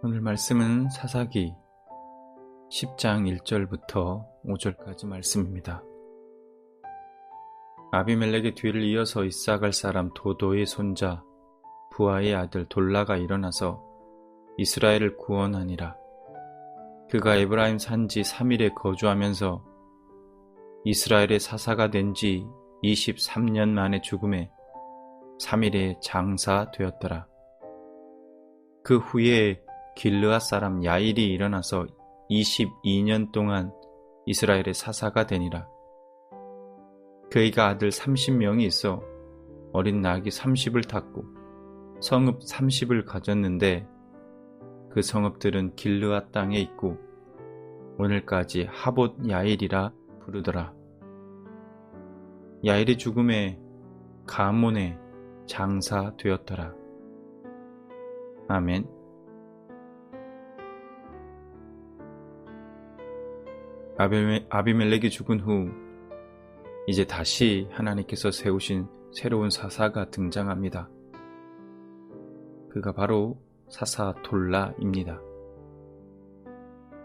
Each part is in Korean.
오늘 말씀은 사사기 10장 1절부터 5절까지 말씀입니다. 아비멜렉의 뒤를 이어서 이사갈 사람 도도의 손자 부하의 아들 돌라가 일어나서 이스라엘을 구원하니라. 그가 에브라임 산지 3일에 거주하면서 이스라엘의 사사가 된 지 23년 만에 죽음에 3일에 장사되었더라. 그 후에 길르앗 사람 야일이 일어나서 22년 동안 이스라엘의 사사가 되니라. 그이가 아들 30명이 있어 어린 낙이 30을 탔고 성읍 30을 가졌는데 그 성읍들은 길르앗 땅에 있고 오늘까지 하봇 야일이라 부르더라. 야일이 죽음에 가몬에 장사되었더라. 아멘. 아비멜렉이 죽은 후 이제 다시 하나님께서 세우신 새로운 사사가 등장합니다. 그가 바로 사사 돌라입니다.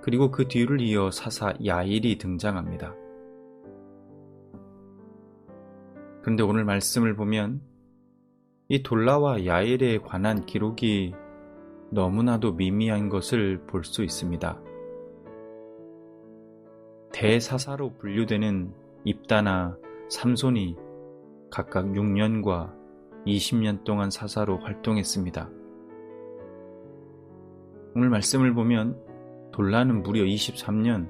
그리고 그 뒤를 이어 사사 야일이 등장합니다. 그런데 오늘 말씀을 보면 이 돌라와 야일에 관한 기록이 너무나도 미미한 것을 볼 수 있습니다. 대사사로 분류되는 입다나 삼손이 각각 6년과 20년 동안 사사로 활동했습니다. 오늘 말씀을 보면 돌라는 무려 23년,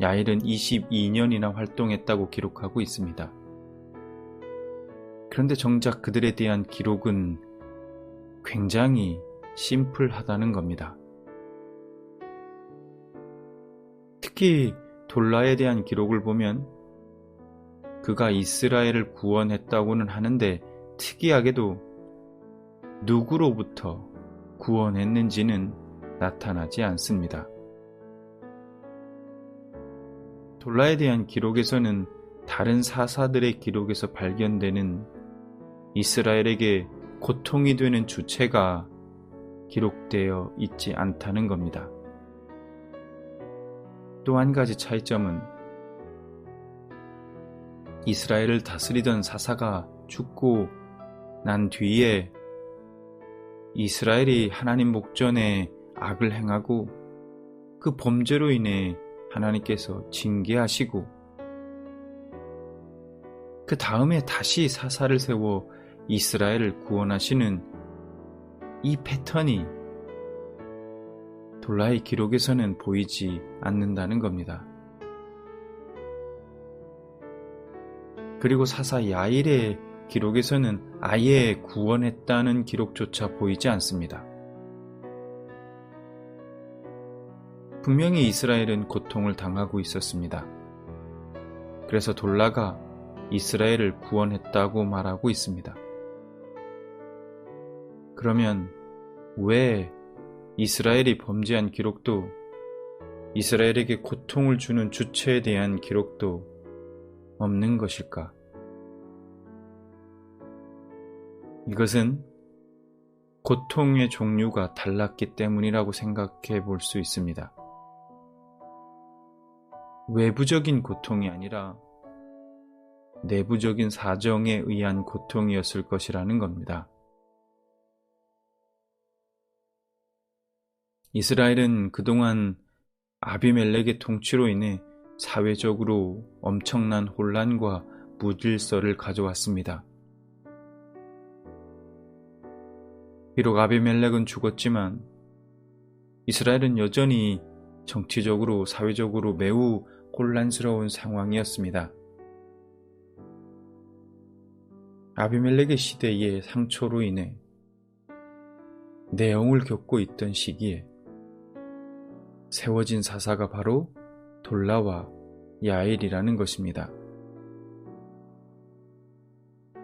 야일은 22년이나 활동했다고 기록하고 있습니다. 그런데 정작 그들에 대한 기록은 굉장히 심플하다는 겁니다. 특히 돌라에 대한 기록을 보면 그가 이스라엘을 구원했다고는 하는데 특이하게도 누구로부터 구원했는지는 나타나지 않습니다. 돌라에 대한 기록에서는 다른 사사들의 기록에서 발견되는 이스라엘에게 고통이 되는 주체가 기록되어 있지 않다는 겁니다. 또 한 가지 차이점은 이스라엘을 다스리던 사사가 죽고 난 뒤에 이스라엘이 하나님 목전에 악을 행하고 그 범죄로 인해 하나님께서 징계하시고 그 다음에 다시 사사를 세워 이스라엘을 구원하시는 이 패턴이 돌라의 기록에서는 보이지 않는다는 겁니다. 그리고 사사 야일의 기록에서는 아예 구원했다는 기록조차 보이지 않습니다. 분명히 이스라엘은 고통을 당하고 있었습니다. 그래서 돌라가 이스라엘을 구원했다고 말하고 있습니다. 그러면 왜 이스라엘이 범죄한 기록도 이스라엘에게 고통을 주는 주체에 대한 기록도 없는 것일까? 이것은 고통의 종류가 달랐기 때문이라고 생각해 볼 수 있습니다. 외부적인 고통이 아니라 내부적인 사정에 의한 고통이었을 것이라는 겁니다. 이스라엘은 그동안 아비멜렉의 통치로 인해 사회적으로 엄청난 혼란과 무질서를 가져왔습니다. 비록 아비멜렉은 죽었지만 이스라엘은 여전히 정치적으로 사회적으로 매우 혼란스러운 상황이었습니다. 아비멜렉의 시대의 상처로 인해 내용을 겪고 있던 시기에 세워진 사사가 바로 돌라와 야일이라는 것입니다.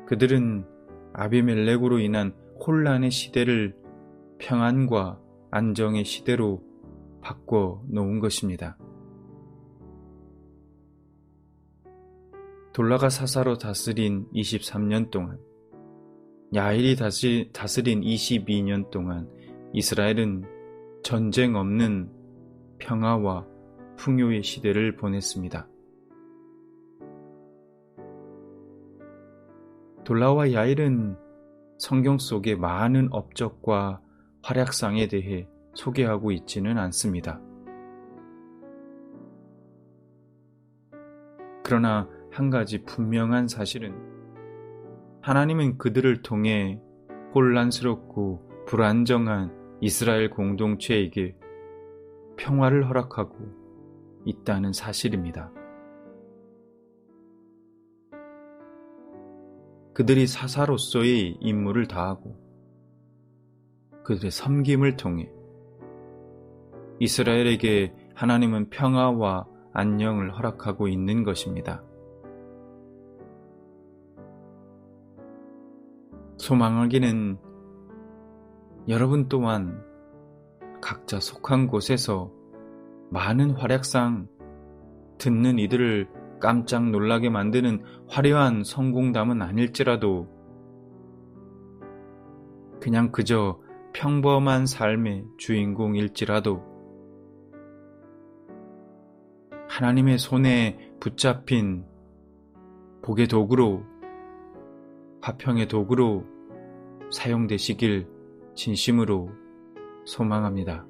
그들은 아비멜렉으로 인한 혼란의 시대를 평안과 안정의 시대로 바꿔 놓은 것입니다. 돌라가 사사로 다스린 23년 동안, 야일이 다스린 22년 동안 이스라엘은 전쟁 없는 평화와 풍요의 시대를 보냈습니다. 돌라와 야일은 성경 속의 많은 업적과 활약상에 대해 소개하고 있지는 않습니다. 그러나 한 가지 분명한 사실은 하나님은 그들을 통해 혼란스럽고 불안정한 이스라엘 공동체에게 평화를 허락하고 있다는 사실입니다. 그들이 사사로서의 임무를 다하고 그들의 섬김을 통해 이스라엘에게 하나님은 평화와 안녕을 허락하고 있는 것입니다. 소망하기는 여러분 또한 각자 속한 곳에서 많은 활약상 듣는 이들을 깜짝 놀라게 만드는 화려한 성공담은 아닐지라도 그냥 그저 평범한 삶의 주인공일지라도 하나님의 손에 붙잡힌 복의 도구로 화평의 도구로 사용되시길 진심으로 소망합니다.